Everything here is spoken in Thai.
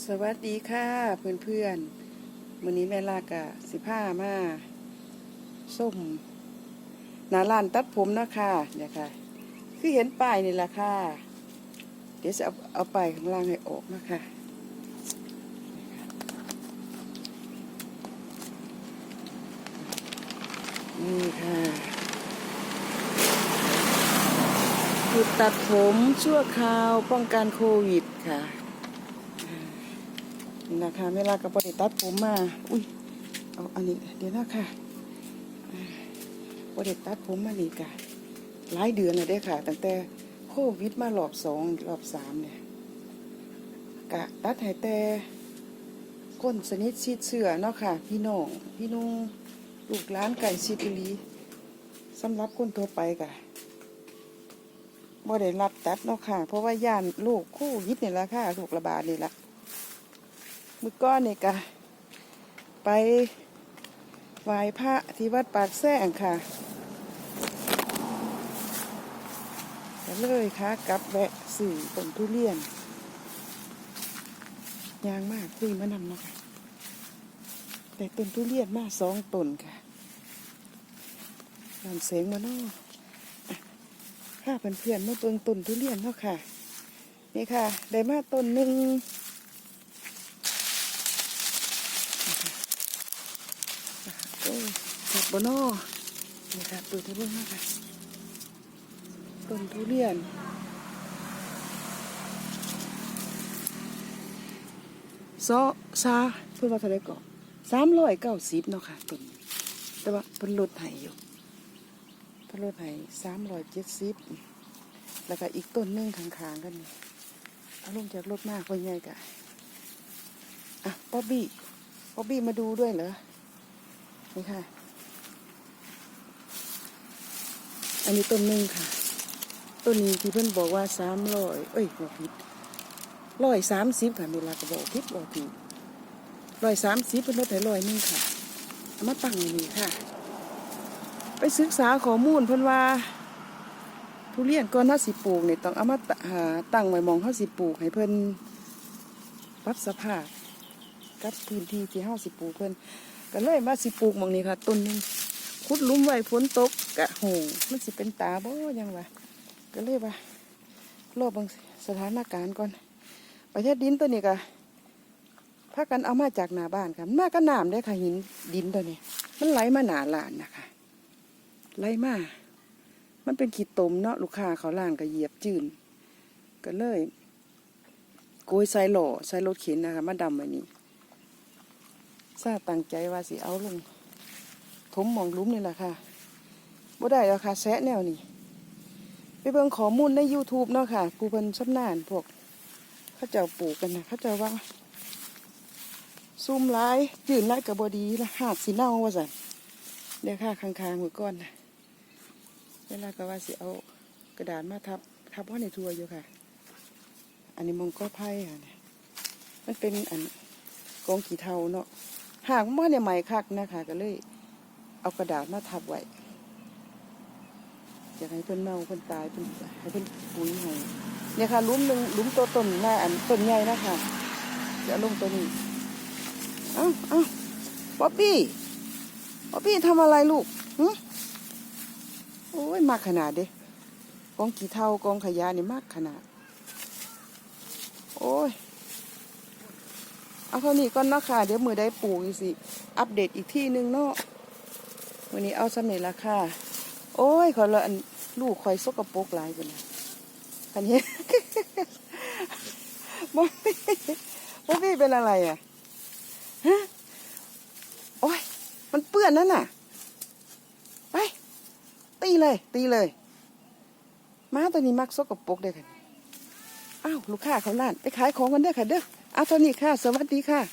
สวัสดีค่ะเพื่อนเพื่อนๆวันนี้แม่ลากะสิผ้ามาส้มนาลานตัดผมนะค่ะเนี่ยค่ะ คือเห็นป้ายนี่แหละค่ะ เดี๋ยวจะเอาเอาป้ายข้างล่างให้ออกนะคะนี่ค่ะหยุดตัดผมชั่วคราวป้องกันโควิดค่ะ นะคะเวลากับบริตัดผมมา อุ้ยเอาอันนี้เดี๋ยวนะค่ะบริตัดผมมานี่กะหลายเดือนเลยเด้ค่ะ ตั้งแต่โควิดมารอบสองรอบสามเนี่ยกะตัดแต่คนสนิทชิดเชื่อเนาะค่ะ พี่น้องพี่นุ่งลูกหลานไก่ชิดอีหลีสำหรับคนทั่วไปกะบ่ได้รับตัดเนาะค่ะ เพราะว่าย่านโรคโควิดนี่แหละค่ะโรคระบาดนี่แหละ มือก้อนนี่กะไปไหว้พระที่วัดปากแซงค่ะก็เลยค่ะกลับแวะสื่อต้นทุเรียนยางมากคุยมานำเนาะค่ะแต่ต้นทุเรียนมาสองต้นค่ะนำเสียงมาเนาะอะข้าเพื่อนๆมาเบิ่งต้นทุเรียนเนาะค่ะ นี่ค่ะ ได้มาต้นหนึ่ง โอ้ยขั บนอนี่ค่ะเปิดให้เบิ่งค่ะต้นทุเรียนซอซาเพิ่นว่าเท่าไรก่อนสามร้อยเก้าสิบเนาะค่ะต้นแต่ว่าเพิ่นลดให้อยู่เพิ่นลดให้สามร้อยเจ็ดสิบแล้วก็อีกต้นหนึงข้างๆกันเอาลงจากรถมากคนใหญ่กะอะป๊อบบี้ป๊อบบี้มาดูด้วยเหรอนี่ค่ะ อั นนี้ต้นหนึ่งค่ะ ต้นนี้ที่เพื่อนบอกว่าสามร้อยเอ้ยบอกผิดร้อยสามสิบค่ะเวลาก็บอกผิดบอกผิดร้อยสามสิบเป็นรถไถร้อยหนึงค่ะเอามาตั้งอยู่นี่ค่ะ ไปศึกษาข้อมูลเพื่อนว่าทุเรียนก่อนเฮาสิปลูกเนี่ยต้องเอามาตหาตั้งไว้มองเฮาสิปลูกให้เพิ่อนปรับสภาพกับพื้นที่ที่เฮาสิปลูกเพิ่อนก็เลยมาสิปลูกมองนี้ค่ะต้นหนึง ขุดลุมไว้ฝนตกกะโหมันสิเป็นตาบ่ยังวะก็เลยว่ารอบบางสถานการณ์ก่อนประเทศดินตัวนี้ก็พากันเอามาจากหน้าบ้านค่ะมันมาก็น้ำได้ค่ะหินดินตัวนี้ มันไหลมาหนาลานนะคะไหลมามันเป็นขีดตมเนาะลูกค้าเขาล่างก็เหยียบจืนก็เลยโกยใส่หล่อใส่รถเข็นนะคะมาดำไว้นี่ซาตั้งใจว่าสิเอาลง ถมหมองลุมนี่แหละค่ะบ่ได้แล้วค่ะแซะแนวนี่ไปเบิ่งข้อมูลใน YouTube เนาะค่ะผู้เพิ่นชำนาญพวกเขาเจ้าปลูกกันนะเขาเจ้าว่าซุ่มหลายยืนหลายกับบดีละหากสิเน่าว่าสันเดี๋ยวค่ะข้างๆมือก้อนนะเวลาก็ว่าสิเอากระดาษมาทับทับว่าในทัวอยู่ค่ะ อันนี้มองก็ไผ่ค่ะเนี่ยมันเป็นอันกองขี้เทาเนาะหากมันเนี่ยใหม่คักนะคะก็เลย เอากระดาษมาทับไว้อยากให้เพิ่นเน่าเพิ่นตายเพิ่นให้เพิ่นปุ๋ยให้เนี่ยค่ะลุ้มหนึ่งลุ้มตัวต้นหน้าอันต้นใหญ่นะคะจะลงตัวนี้เอ้าเอ้าป๊อปปี้ป๊อปปี้ทำอะไรลูกหึโอ้ยมากขนาดเด้กองขี้เทากองขยะนี่มากขนาด โอ้ยเอาเท่านี้ก่อนเนาะค่ะ เดี๋ยวมือได้ปลูกอีกสิ อัปเดตอีกที่หนึ่งเนาะ วันนี้เอาสำเร็จละค่ะ โอ้ยขอละอันลูกคอยสกปรกหลายกันนะอันนี้บอบี้บอบี้เป็นอะไรอะฮะโอ้ยมันเปื้อนนั่นน่ะ ไป ตีเลย ตีเลยม้าตัวนี้มักสกปรกเด้อค่ะอ้าวลูกค้าเขาล้าน ไปขายของกันเด้อค่ะเด้อเอาเท่านี้ค่ะ สวัสดีค่ะ